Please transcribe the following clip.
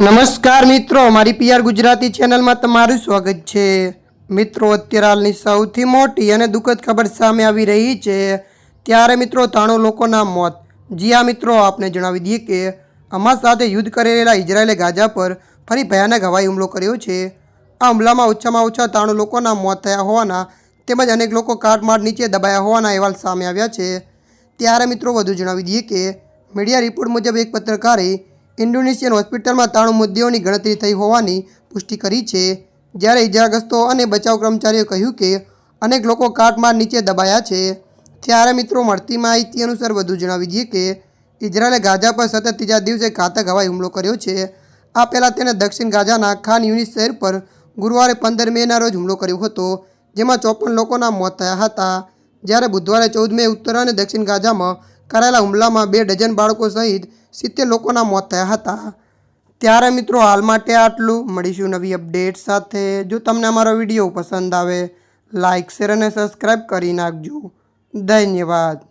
નમસ્કાર મિત્રો, મારી પીઆર ગુજરાતી ચેનલમાં તમારું સ્વાગત છે. મિત્રો, અત્યારે હાલની સૌથી મોટી અને દુઃખદ ખબર સામે આવી રહી છે. ત્યારે મિત્રો, ત્રણું લોકોના મોત. જી આ મિત્રો, આપને જણાવી દઈએ કે હમાસ સાથે યુદ્ધ કરી રહેલા ઇઝરાયેલે ગાઝા પર ફરી ભયાનક હવાઈ હુમલો કર્યો છે. આ હુમલામાં ઓછામાં ઓછા ત્રણું લોકોના મોત થયા હોવાના તેમજ અનેક લોકો કાટમાળ નીચે દબાયા હોવાના અહેવાલ સામે આવ્યા છે. ત્યારે મિત્રો, વધુ જણાવી દઈએ કે મીડિયા રિપોર્ટ મુજબ એક પત્રકારે ઇન્ડોનેશિયન હોસ્પિટલમાં ત્રણ મુદ્દેઓની ગણતરી થઈ હોવાની પુષ્ટિ કરી છે. જ્યારે ઇજાગ્રસ્તો અને બચાવ કર્મચારીઓએ કહ્યું કે, અનેક લોકો કાટમાળ નીચે દબાયા છે. ત્યારે મિત્રો મળતી માહિતી અનુસાર વધુ જણાવી દઈએ કે, ઇઝરાયેલે ગાઝા પર સતત ત્રીજા દિવસે ઘાતક હવાઈ હુમલો કર્યો છે. આ પહેલાં તેને દક્ષિણ ગાઝાના ખાન યુનિસ શહેર પર ગુરુવારે પંદર મેના રોજ હુમલો કર્યો હતો, જેમાં ચોપન લોકોના મોત થયા હતા. જ્યારે બુધવારે ચૌદ મે ઉત્તર અને દક્ષિણ ગાઝામાં કરાયેલા હુમલામાં બે ડઝન બાળકો સહિત સિત્તેર લોકોના મોત થયા હતા. ત્યારે મિત્રો હાલ માટે આટલું. મળીશું નવી અપડેટ સાથે. જો તમને અમારો વીડિયો પસંદ આવે લાઇક શેર અને સબસ્ક્રાઈબ કરી નાખજો. ધન્યવાદ.